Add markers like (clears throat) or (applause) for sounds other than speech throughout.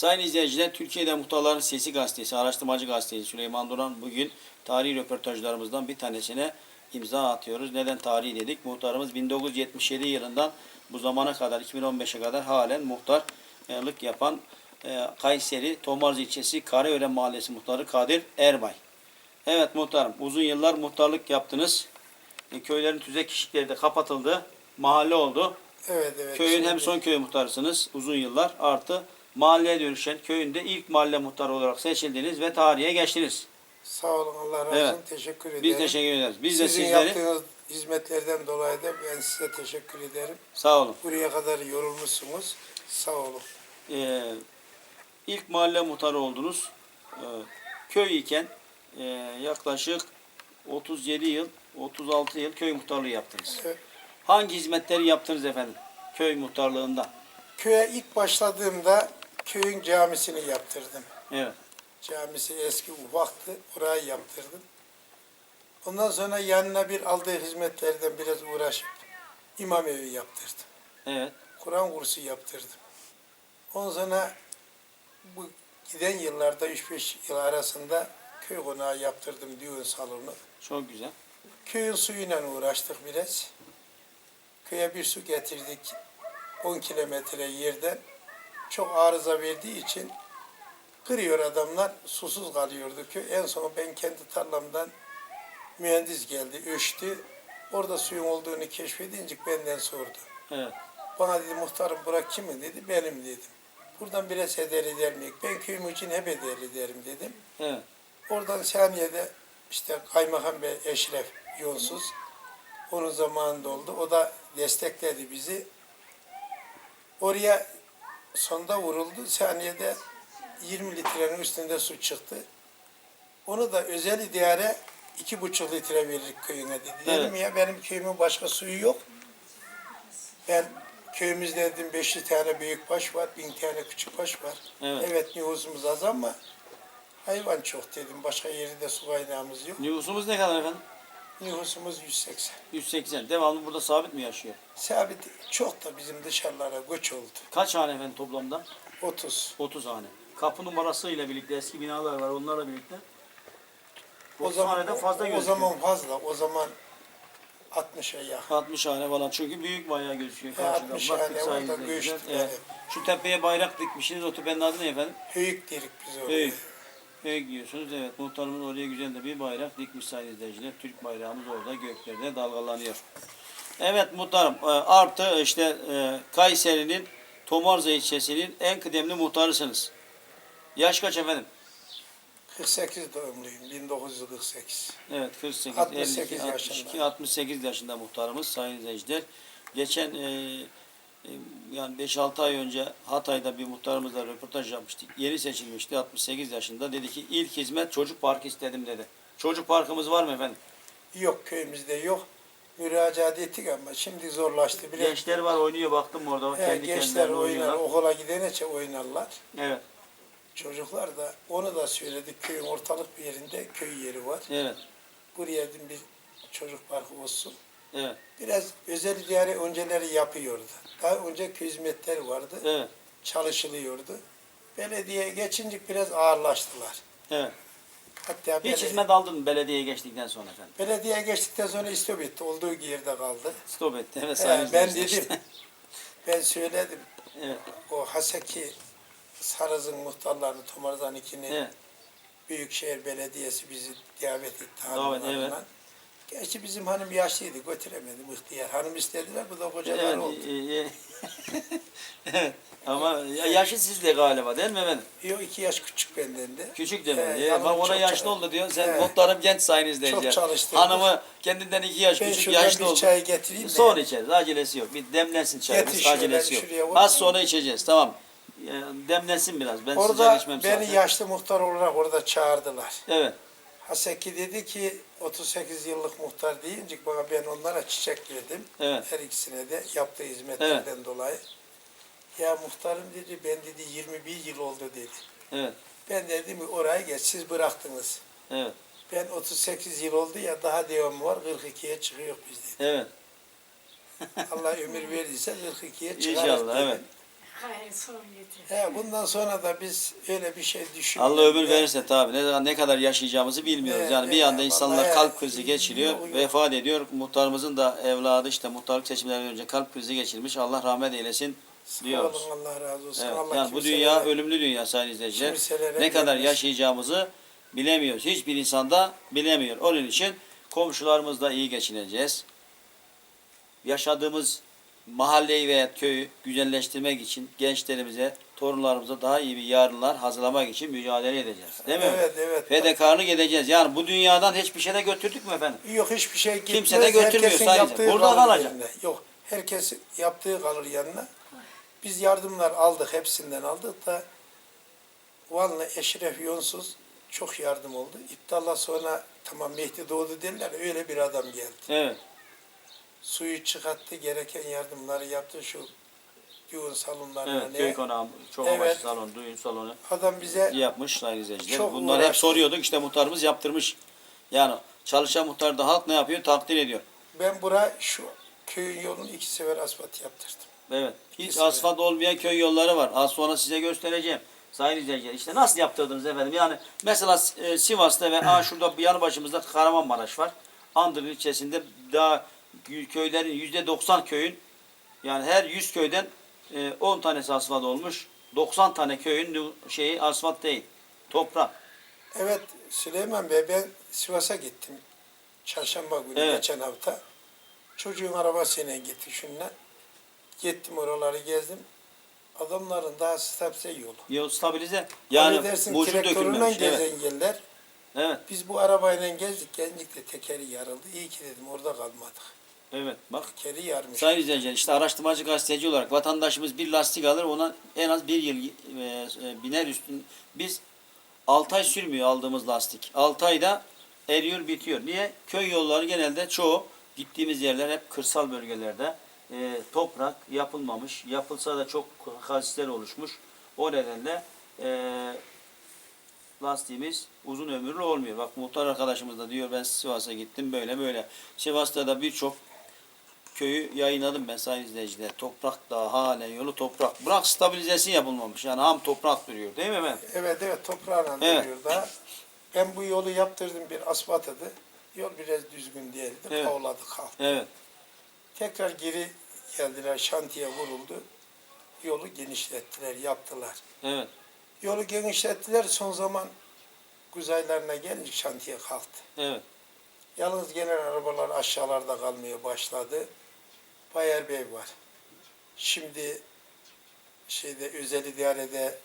Sayın izleyiciler, Türkiye'de Muhtarların Sesi Gazetesi, araştırmacı gazetesi Süleyman Duran bugün tarihi röportajlarımızdan bir tanesine imza atıyoruz. Neden tarihi dedik? Muhtarımız 1977 yılından bu zamana kadar, 2015'e kadar halen muhtarlık yapan e, Kayseri Tomarz ilçesi Karaören Mahallesi muhtarı Kadir Erbay. Evet muhtarım, uzun yıllar muhtarlık yaptınız. E, köylerin tüzek kişilikleri de kapatıldı. Mahalle oldu. Evet evet. Köyün hem son köy muhtarısınız uzun yıllar artı mahalleye dönüşen köyünde ilk mahalle muhtarı olarak seçildiniz ve tarihe geçtiniz. Sağ olun Allah razı Evet. olsun. Teşekkür ederim. Biz teşekkür ederiz. Biz de Sizin sizleri yaptığınız hizmetlerden dolayı da ben size teşekkür ederim. sağ olun. Buraya kadar yorulmuşsunuz. Sağ olun. Ee, ilk mahalle muhtarı oldunuz. Ee, köy iken e, yaklaşık 37 yıl 36 yıl köy muhtarlığı yaptınız. Evet. Hangi hizmetleri yaptınız efendim? Köy muhtarlığında. Köye ilk başladığımda köyün camisini yaptırdım. Evet. Camisi eski ufaktı. Orayı yaptırdım. Ondan sonra yanına bir aldığı hizmetlerden biraz uğraşıp imam evi yaptırdım. Evet. Kur'an kursu yaptırdım. Ondan sonra bu giden yıllarda 3-5 yıl arasında köy konağı yaptırdım düğün salonu. Çok güzel. Köyün suyuyla uğraştık biraz. Köye bir su getirdik 10 kilometre yerden. Çok arıza verdiği için kırıyor adamlar, susuz kalıyordu köy. En son ben kendi tarlamdan mühendis geldi, ölçtü. Orada suyun olduğunu keşfedince benden sordu. Evet. Bana dedi muhtarım bırak kimin dedi, benim dedim. Buradan biraz heder eder miyim? Ben köyüm için hep eder ederim dedim. Evet. Oradan saniyede işte Kaymakam Bey Eşref Yonsuz onun zamanında oldu. O da destekledi bizi. Oraya sonda vuruldu. Saniyede 20 litrenin üstünde su çıktı. Onu da özel idare iki buçuk litre verir köyüne dedi. Dedim ya benim köyümün başka suyu yok. Ben köyümüzde dedim 500 tane büyük baş var, bin tane küçük baş var. Evet. evet nüfusumuz az ama hayvan çok dedim. Başka yerde su kaynağımız yok. Nüfusumuz ne kadar efendim? Nüfusumuz 180. 180. Devamlı burada sabit mi yaşıyor? Sabit çok da bizim dışarılara göç oldu. Kaç hane efendim toplamda? 30. 30 hane. Kapı numarasıyla birlikte eski binalar var onlarla birlikte. O 30 zaman haneden fazla o, o gözüküyor. zaman fazla. O zaman 60'a yakın. 60 hane falan çünkü büyük bayağı gözüküyor. Karşıdan. 60 Baktık hane orada güzel. göçtük, Evet. evet. Şu tepeye bayrak dikmişsiniz. O tepenin adı ne efendim? Höyük dedik biz oraya. Höyük. Höyük diyorsunuz. Evet. Muhtarımız oraya güzel de bir bayrak dikmiş sayın izleyiciler. Türk bayrağımız orada göklerde dalgalanıyor. Evet muhtarım. e, Artı işte e, Kayseri'nin Tomarza ilçesinin en kıdemli muhtarısınız. Yaş kaç efendim? 48 doğumluyum. 1948. Evet 48, 68 52, 62, yaşında. 68 yaşında muhtarımız sayın izleyiciler. Geçen e, yani 5-6 ay önce Hatay'da bir muhtarımızla röportaj yapmıştık. Yeni seçilmişti 68 yaşında. Dedi ki ilk hizmet çocuk parkı istedim dedi. Çocuk parkımız var mı efendim? Yok köyümüzde yok. Müracaat ettik ama şimdi zorlaştı. Biraz Gençler var oynuyor baktım orada. He, kendi gençler oynar, oynuyorlar. okula gidene oynarlar. Evet, Çocuklar da onu da söyledik. Köyün ortalık bir yerinde köy yeri var. evet, Buraya bir çocuk parkı olsun. Evet, Biraz özel idare önceleri yapıyordu. Daha önce köy hizmetleri vardı. evet, Çalışılıyordu. Belediye geçince biraz ağırlaştılar. evet. Hatta Hiç belediye, hizmet aldın mı belediyeye geçtikten sonra efendim? belediye geçtikten sonra istop etti. Olduğu yerde kaldı. Stop etti. Evet, sayın ben dedim. (laughs) Ben söyledim. evet, O Haseki Sarız'ın muhtarlarını Tomarzan 2'nin evet. Büyükşehir Belediyesi bizi davet etti Davet, evet. Gerçi bizim hanım yaşlıydı, götüremedim ihtiyar. Hanım istediler, bu da kocalar Evet, oldu. e, e, evet. (laughs) Ama ya- yaşı sizde galiba değil mi efendim? Yok iki yaş küçük benden de. Küçük de mi? Ee, yalnız bak ona çok yaşlı çalıştı. oldu diyor. Sen He. notlarım genç sayın izleyiciler. çalıştırdık. Hanımı kendinden iki yaş Ben küçük şuradan yaşlı bir oldu. çay getireyim de. Sonra içeriz. Acelesi yok. Bir demlensin çayımız. Getir şöyle, Acelesi yok. şuraya koy. Az sonra içeceğiz. Tamam. Ya, Demlensin biraz. Ben sıcak Orada içmem beni zaten. yaşlı muhtar olarak orada çağırdılar. Evet. Haseki dedi ki 38 yıllık muhtar deyince bana ben onlara çiçek verdim. Evet. Her ikisine de yaptığı hizmetlerden dolayı. Ya muhtarım dedi ben dedi 21 yıl oldu dedi. Evet. Ben dedim oraya geç siz bıraktınız. Evet. Ben 38 yıl oldu ya daha devamı var 42'ye çıkıyor biz dedi. Evet. Allah ömür verdiyse 42'ye (laughs) çıkarız İnşallah. dedim. Evet. Hayır son. He, bundan sonra da biz öyle bir şey düşünmüyoruz. Allah ömür verirse tabii ne, ne kadar yaşayacağımızı bilmiyoruz. Evet, Yani bir anda evet, insanlar vallahi kalp krizi geçiriyor, yok, yok. vefat ediyor. Muhtarımızın da evladı işte muhtarlık seçimlerinden önce kalp krizi geçirmiş. Allah rahmet eylesin Sağ diyoruz. olun, Allah razı olsun. Evet, Allah yani bu kimselere- dünya ölümlü dünya sayın izleyiciler. kimselere Ne kadar vermesin. yaşayacağımızı bilemiyoruz. Hiçbir insan da bilemiyor. Onun için komşularımızla iyi geçineceğiz. Yaşadığımız mahalleyi veya köyü güzelleştirmek için gençlerimize, torunlarımıza daha iyi bir yarınlar hazırlamak için mücadele edeceğiz. Değil mi? Evet, evet. Fedakarlık edeceğiz. Yani bu dünyadan hiçbir şey de götürdük mü efendim? Yok hiçbir şey gitmez. Kimse de götürmüyor Herkesin sadece. yaptığı Burada kalır kalacak. yerine. Yok. Herkes yaptığı kalır yanına. Biz yardımlar aldık. Hepsinden aldık da Vanlı Eşref Yonsuz çok yardım oldu. İptalla sonra tamam Mehdi doğdu derler. Öyle bir adam geldi. Evet. Suyu çıkarttı. Gereken yardımları yaptı. Şu düğün salonlarına Evet. ne? Köy konağı, çok Evet. amaçlı salon, düğün salonu Adam bize yapmış sayın izleyiciler. Çok Bunlar hep uğraştı. soruyorduk. İşte muhtarımız yaptırmış. Yani çalışan muhtar da halk ne yapıyor? Takdir ediyor. ben bura şu köyün yolunu iki sefer asfalt yaptırdım. Evet. Hiç Kesinlikle. asfalt olmayan köy yolları var. Az sonra size göstereceğim. Sayın izleyiciler işte nasıl yaptırdınız efendim? Yani mesela e, Sivas'ta ve aa şurada bir yanı başımızda Kahramanmaraş var. Andırın ilçesinde daha köylerin yüzde 90 köyün yani her 100 köyden e, 10 tanesi asfalt olmuş. 90 tane köyün şeyi asfalt değil. Toprak. Evet Süleyman Bey ben Sivas'a gittim. Çarşamba günü Evet. geçen hafta. Çocuğun arabasıyla gittik şununla. Gittim oraları gezdim. Adamların daha stabilize yolu. Yol stabilize. Yani Yani dersin dökülmemiş. gezen Evet. yerler. evet. Biz bu arabayla gezdik. Gelindik de tekeri yarıldı. İyi ki dedim orada kalmadık. Evet. Bak Tekeri yarmış. Sayın izleyiciler işte araştırmacı gazeteci olarak vatandaşımız bir lastik alır ona en az bir yıl e, e, biner üstün. Biz 6 ay sürmüyor aldığımız lastik. 6 ayda eriyor bitiyor. Niye? Köy yolları genelde çoğu gittiğimiz yerler hep kırsal bölgelerde e, toprak yapılmamış. Yapılsa da çok kasisler oluşmuş. O nedenle e, lastiğimiz uzun ömürlü olmuyor. Bak muhtar arkadaşımız da diyor ben Sivas'a gittim böyle böyle. Sivas'ta da birçok köyü yayınladım ben sayın izleyiciler. Toprak da halen yolu toprak. Bırak stabilizesi yapılmamış. Yani ham toprak duruyor değil mi efendim? Evet evet toprağına Evet. duruyor daha. Ben bu yolu yaptırdım bir asfaltadı. Yol biraz düzgün değildi. Evet. Kavladı kalktı. Evet. Tekrar geri geldiler, şantiye vuruldu. Yolu genişlettiler, yaptılar. Evet. Yolu genişlettiler, son zaman kuzeylerine gelince şantiye kalktı. Evet. Yalnız genel arabalar aşağılarda kalmaya başladı. Bayer Bey var. Şimdi şeyde özel idarede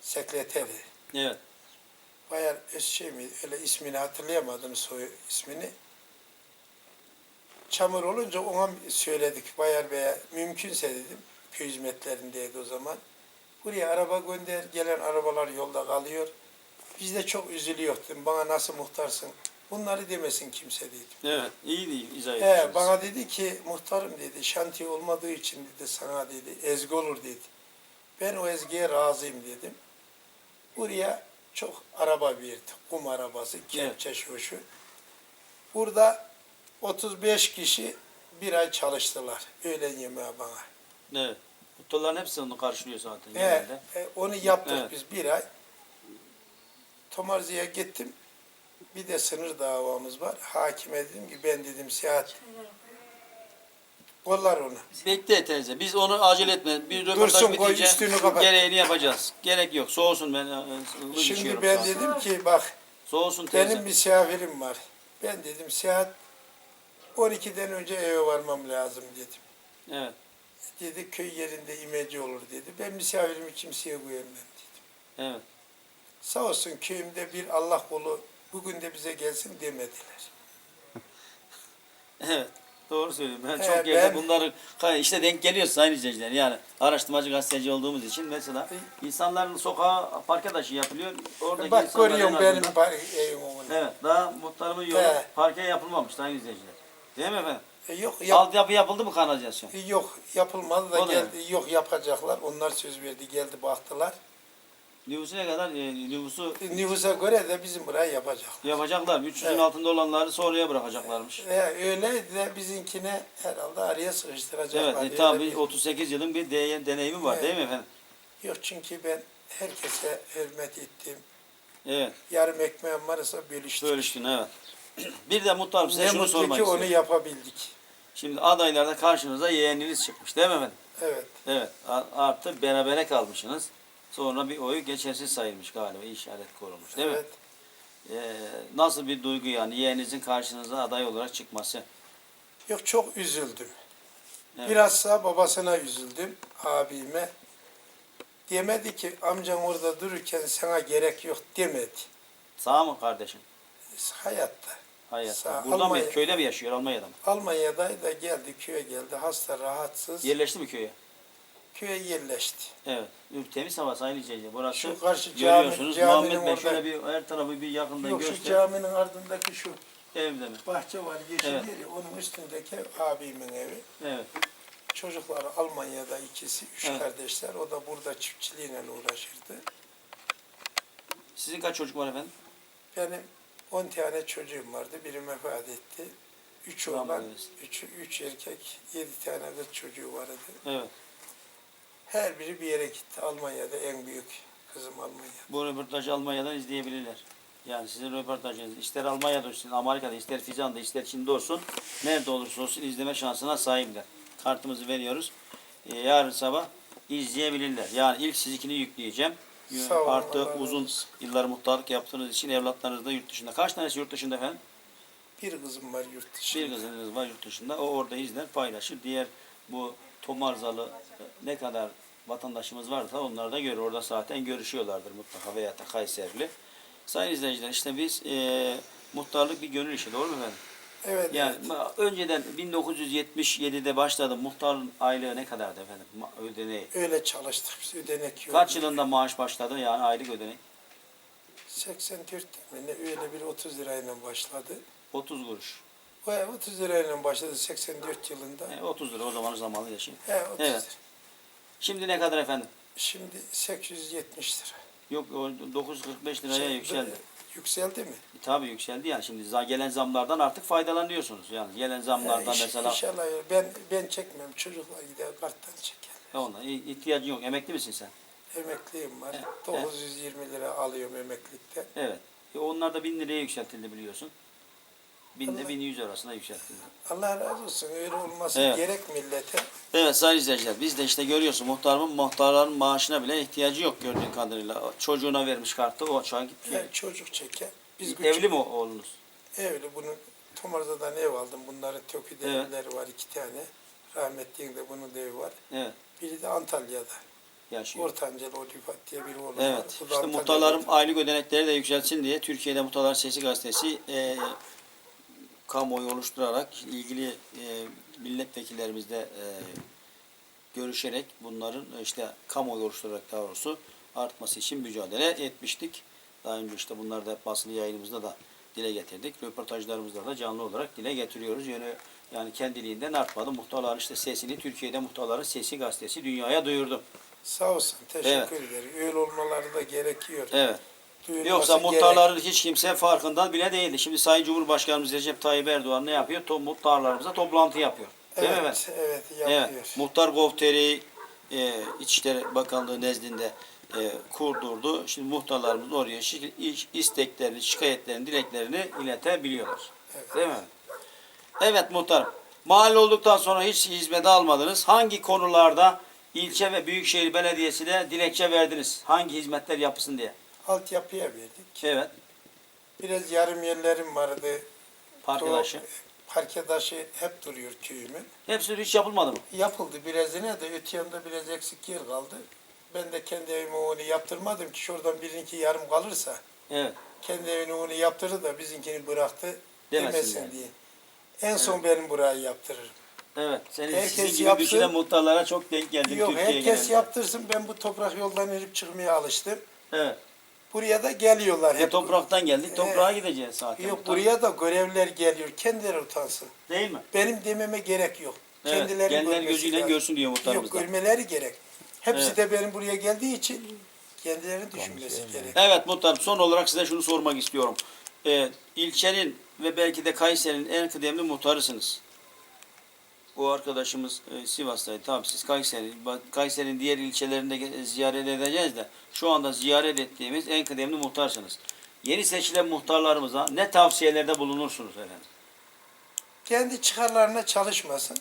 sekreteri. Evet. Bayer şey mi öyle ismini hatırlayamadım soy ismini. Çamur olunca ona söyledik Bayer Bey'e mümkünse dedim. Köy hizmetlerindeydi o zaman. Buraya araba gönder, gelen arabalar yolda kalıyor. Biz de çok üzülüyorduk. Bana nasıl muhtarsın? Bunları demesin kimse dedim. Evet. İyi değil izah He, etmişsiniz. bana dedi ki muhtarım dedi şantiye olmadığı için dedi sana dedi ezgi olur dedi. Ben o ezgiye razıyım dedim. Buraya çok araba verdi. Kum arabası, kepçe şu şu. Burada 35 kişi bir ay çalıştılar. Öğlen yemeği bana. Evet. Muhtarların hepsi onu karşılıyor zaten He, genelde. e, onu yaptık Evet. biz bir ay. Tomarzi'ye gittim. Bir de sınır davamız var. Hakime dedim ki ben dedim seyahat kollar onu. Bekle teyze. Biz onu acele etme. Bir Dursun, koy, bitince üstünü kapat. gereğini yapacağız. Gerek yok. Soğusun ben. e, ılık Şimdi ben an. dedim ki bak Soğusun teyze. benim misafirim var. Ben dedim saat 12'den önce eve varmam lazım dedim. Evet. Dedi köy yerinde imece olur dedi. Ben misafirimi kimseye güvenmem dedim. Evet. Sağ olsun köyümde bir Allah kulu bugün de bize gelsin demediler. (laughs) Evet. Doğru söylüyorum. Ben He, çok yerde ben- bunları işte denk geliyor sayın izleyiciler. Yani araştırmacı gazeteci olduğumuz için mesela insanların sokağa park adaşı yapılıyor. Oradaki Bak insanlar en azından- benim par- evim onu. Evet. Daha muhtarımın yolu He. parke yapılmamış sayın izleyiciler. Değil mi efendim? E, yok yap, Altyapı yapıldı mı kanalizasyon? e, yok yapılmadı da O da geldi. Yok yapacaklar. Onlar söz verdi geldi baktılar. Nüfusu ne kadar? E, nüfusu Nüfusa göre de bizim burayı yapacak. yapacaklar. 300'ün Evet. altında olanları sonraya bırakacaklarmış. E, öyle de bizimkine herhalde araya sıkıştıracaklar. Evet, e, Öyle tabii bir- 38 yılın bir de- deneyimi var Evet. değil mi efendim? Yok çünkü ben herkese hürmet ettim. Evet, Yarım ekmeğim varsa bölüştük. bölüştün evet. (clears throat) Bir de muhtarım size Ne şunu mutlu sormak ki onu istiyorum. yapabildik. Şimdi adaylarda karşınıza yeğeniniz çıkmış değil mi efendim? Evet. Evet, a- artı berabere kalmışsınız. Sonra bir oyu geçersiz sayılmış galiba, işaret korulmuş değil mi? evet. Ee, nasıl bir duygu yani yeğeninizin karşınıza aday olarak çıkması? Yok çok üzüldüm. Evet. Birazsa babasına üzüldüm, abime. Demedi ki amcan orada dururken sana gerek yok demedi. Sağ mı kardeşim? Hayatta. Hayatta. Sağ- Burada mı? Almanya- Köyde mi yaşıyor? Almanya'da mı? Almanya'da da geldi, köye geldi. Hasta, rahatsız. Yerleşti mi köye? Köye yerleşti. Evet. Temiz hava sayın izleyici. Burası Şu karşı görüyorsunuz. cami- Muhammed Bey şöyle bir her tarafı bir yakından Yok şu göster. caminin ardındaki şu Evde mi? bahçe var, yeşil Evet. yeri. Onun üstündeki abimin evi. Evet. Çocukları Almanya'da ikisi, üç Evet. kardeşler. O da burada çiftçiliğine uğraşırdı. Sizin kaç çocuk var efendim? Benim 10 tane çocuğum vardı. Biri vefat etti. Üç Rahmet oğlan, eylesin. üç, üç erkek, yedi tane kız çocuğu vardı. Evet. Her biri bir yere gitti. Almanya'da en büyük kızım Almanya. Bu röportajı Almanya'dan izleyebilirler. Yani sizin röportajınız ister Almanya'da olsun, Amerika'da, ister Fizan'da, ister Çin'de olsun, nerede olursa olsun izleme şansına sahipler. Kartımızı veriyoruz. Ee, yarın sabah izleyebilirler. Yani ilk sizinkini yükleyeceğim. Sağ olun, Artı Allah uzun yıllar muhtarlık yaptığınız için evlatlarınız da yurt dışında. Kaç tanesi yurt dışında efendim? Bir kızım var yurt dışında. Bir kızınız var yurt dışında. O orada izler, paylaşır. Diğer bu Tomarzalı e, ne kadar vatandaşımız varsa onlar da görür. Orada zaten görüşüyorlardır mutlaka veya da Kayserili. Sayın izleyiciler işte biz e, muhtarlık bir gönül işi doğru mu efendim? Evet, Yani evet. önceden 1977'de başladı. Muhtarın aylığı ne kadardı efendim? Ödeneği. Öyle çalıştık biz. Ödenek yok. Kaç yılında maaş başladı yani aylık ödenek? 84 mi ne öyle bir 30 lirayla başladı. 30 kuruş. O 30 lirayla başladı 84 yılında. E, 30 lira o zamanın zamanı yaşayın. He, 30 Evet. lira. Şimdi ne kadar efendim? Şimdi 870 lira. Yok o 945 liraya Şey, yükseldi. Yükseldi mi? E, Tabii yükseldi yani şimdi gelen zamlardan artık faydalanıyorsunuz. Yani gelen zamlardan He, iş- mesela İnşallah ben ben çekmem. Çocuklar gider karttan çeker. e, ona ihtiyacın yok. Emekli misin sen? Emekliyim var. He, 920 lira alıyorum emeklilikten. Evet. E, onlar da 1000 liraya yükseltildi biliyorsun. 1000 ile Allah- 1100 arasında yükseltildi. Allah razı olsun. Öyle olması Evet. gerek millete. Evet sayın izleyiciler biz de işte görüyorsun muhtarımın muhtarların maaşına bile ihtiyacı yok gördüğün kadarıyla. Çocuğuna vermiş kartı o çay gitti. Yani çocuk çeker. Biz Evli küçük- mi oğlunuz? Evli. Bunun Tomarza'dan ev aldım. Bunların Tökü'de Evet. evleri var iki tane. Rahmetliğin de bunun da evi var. Evet. Biri de Antalya'da. Yaşıyor. Ortancel Olifat diye bir oğlu var. Evet. Da İşte muhtarların aylık ödenekleri de yükselsin diye Türkiye'de Muhtarların Sesi gazetesi e, kamuoyu oluşturarak ilgili e, milletvekillerimizle e, görüşerek bunların e, işte kamuoyu oluşturarak daha doğrusu artması için mücadele etmiştik. Daha önce işte bunları da hep basılı yayınımızda da dile getirdik. Röportajlarımızda da canlı olarak dile getiriyoruz. Yani, yani kendiliğinden artmadı. Muhtarların işte sesini Türkiye'de Muhtarların Sesi gazetesi dünyaya duyurdu. Sağ olsun. Teşekkür ederim. Öyle olmaları da gerekiyor. Evet. Duyulması Yoksa gerek. muhtarların hiç kimse farkında bile değildi. Şimdi Sayın Cumhurbaşkanımız Recep Tayyip Erdoğan ne yapıyor? To muhtarlarımıza toplantı yapıyor. Değil mi efendim? Evet, evet yapıyor. Evet. Muhtar Govteri e, İçişleri Bakanlığı nezdinde e, kurdurdu. Şimdi muhtarlarımız oraya isteklerini, şikayetlerini, dileklerini iletebiliyorlar. Evet. Değil mi? Evet muhtarım. Mahalle olduktan sonra hiç hizmet almadınız. Hangi konularda ilçe ve büyükşehir belediyesine dilekçe verdiniz? Hangi hizmetler yapılsın diye? Altyapıya verdik. Evet. Biraz yarım yerlerim vardı. O Parkedaşı hep duruyor köyümün. Hepsi hiç yapılmadı mı? Yapıldı birazine de öte yanda biraz eksik yer kaldı. Ben de kendi evime onu yaptırmadım ki şuradan birinki yarım kalırsa Evet. kendi evine onu yaptırır da bizimkini bıraktı Demesin demesin diye. En son benim burayı yaptırırım. Evet. Senin Herkes sizin gibi yapsın. düşünen muhtarlara çok denk geldim Yok Türkiye herkes genelinde. yaptırsın ben bu toprak yoldan inip çıkmaya alıştım. Evet. Buraya da geliyorlar E, hep. topraktan geldik. Toprağa Evet. gideceğiz zaten. Yok buraya da görevliler geliyor. Kendileri utansın. Değil mi? Benim dememe gerek yok. Evet. Kendileri görmesi gözüyle lazım. görsün diyor Yok muhtarımız da. görmeleri gerek. Hepsi Evet. de benim buraya geldiği için Kendilerini düşünmesi gerek. Evet muhtarım son olarak size şunu sormak istiyorum. Ee, ilçenin ve belki de Kayseri'nin en kıdemli muhtarısınız. Bu arkadaşımız e, Sivas'taydı. Tabii siz Kayseri, Kayseri'nin diğer ilçelerinde ziyaret edeceğiz de şu anda ziyaret ettiğimiz en kıdemli muhtarsınız. Yeni seçilen muhtarlarımıza ne tavsiyelerde bulunursunuz efendim? Kendi çıkarlarına çalışmasın.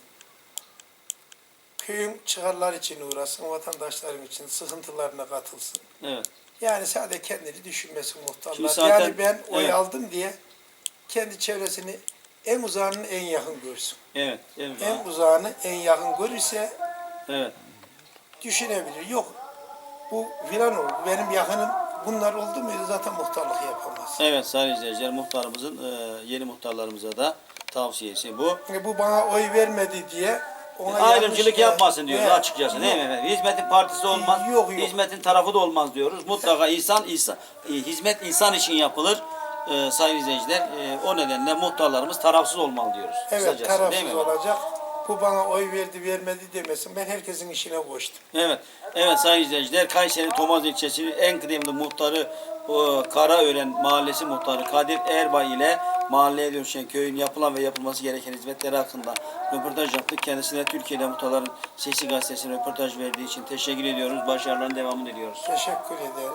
Köyün çıkarları için uğraşsın, vatandaşların için sıkıntılarına katılsın. Evet. Yani sadece kendini düşünmesin muhtarlar. Zaten- yani ben oy evet. aldım diye kendi çevresini en uzağını en yakın görsün. Evet. Evet. En uzağını en yakın görürse evet. düşünebilir. Yok bu filan oldu. Benim yakınım bunlar oldu muydu zaten muhtarlık yapamaz. Evet sayın izleyiciler muhtarımızın e, yeni muhtarlarımıza da tavsiyesi bu. E, Bu bana oy vermedi diye ona Ayrımcılık yapmasın diyoruz Evet. açıkçası değil mi efendim? Hizmetin partisi olmaz, Yok, yok. hizmetin tarafı da olmaz diyoruz. Mutlaka insan, insan e, hizmet insan için yapılır. E, sayın izleyiciler e, o nedenle muhtarlarımız tarafsız olmalı diyoruz. Evet kısacası, değil tarafsız mi efendim? olacak. Bu bana oy verdi vermedi demesin. Ben herkesin işine koştum. Evet, evet sayın izleyiciler Kayseri Tomaz ilçesinin en kıdemli muhtarı Karaören Mahallesi muhtarı Kadir Erbay ile mahalleye dönüşen köyün yapılan ve yapılması gereken hizmetleri hakkında röportaj yaptık. Kendisine Türkiye'de Muhtarların Sesi Gazetesi'ne röportaj verdiği için teşekkür ediyoruz. Başarıların devamını diliyoruz. Teşekkür ederim.